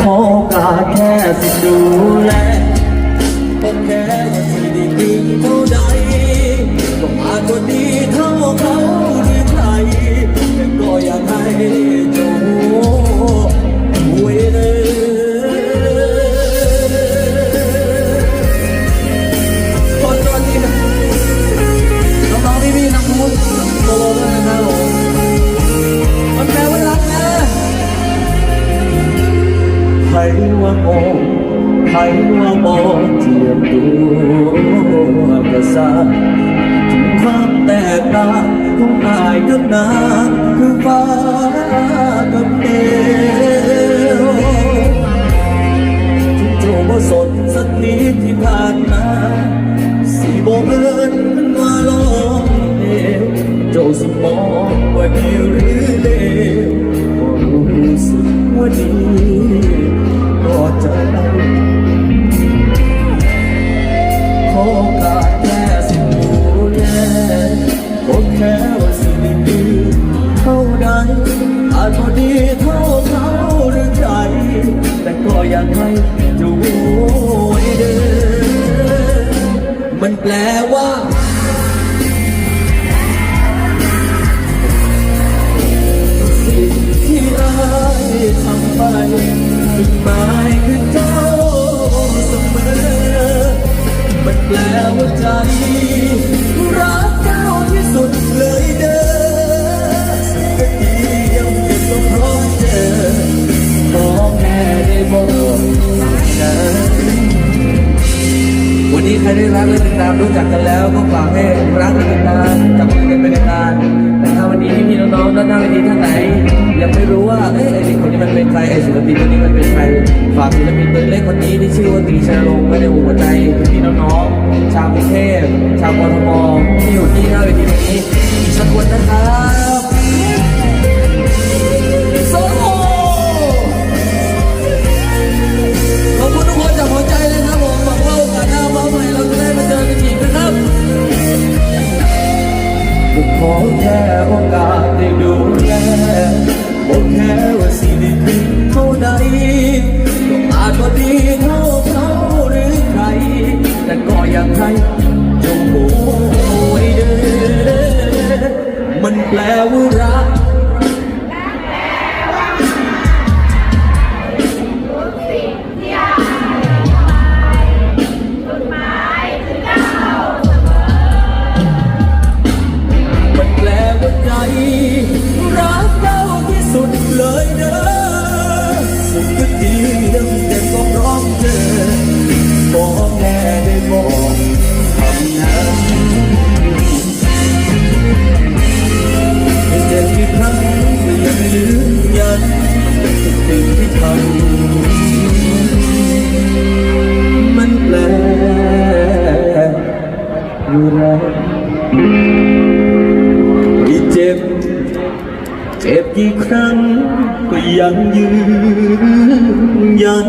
ขอโอกาสแค่สิดูแลผมแค่ว่าที่ด้ดีเท่าใดก็อาจจะดีเท่าเขาหรือใครแต่ก็อยากให้ ว่าโง่ใครว่าโง่เทียมตัวประสาทถึงความแตกต่างของอายกับนางคือฟ้ากับเดวถึงโจบ่สนสักนิดที่ผ่านมาสิบ่เอินมันมาลองเดวโจสมองว่าดีหรือเลวก็รู้สึกว่าดี แต่ก็อยากให้ดูเด้อมันแปลว่าสิ่งที่ร้ายทำไปจุดหมายคือเจ้าเสมอ มันแปลว่าใจ บอกนะวันนี้ใครได้รักและติดตามรู้จักกันแล้วก็ฝากให้รักและติดตามจับมือกันไปนานแต่ถ้าวันนี้พี่ๆน้องๆด้านหน้าเวทีท่านไหน ยังไม่รู้ว่าเอ้ยไอ้คนนี้มันเป็นใครไอ้ศิลปินคนนี้มันเป็นใครฝากศิลปินตัวเล็กคนนี้ที่ชื่อว่าตรีชัยรงค์ไว้ในหัวใจพี่ๆน้องๆชาวกรุงเทพชาวกทมที่อยู่ที่ ก็ขอแค่โอกาสได้ดูแลบอกแค่ว่า รักเราที่สุดเลยเด้อ กี่ครั้งก็ยังยืนยัน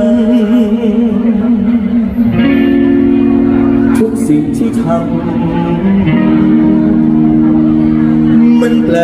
ทุกสิ่งที่ทำมันแปล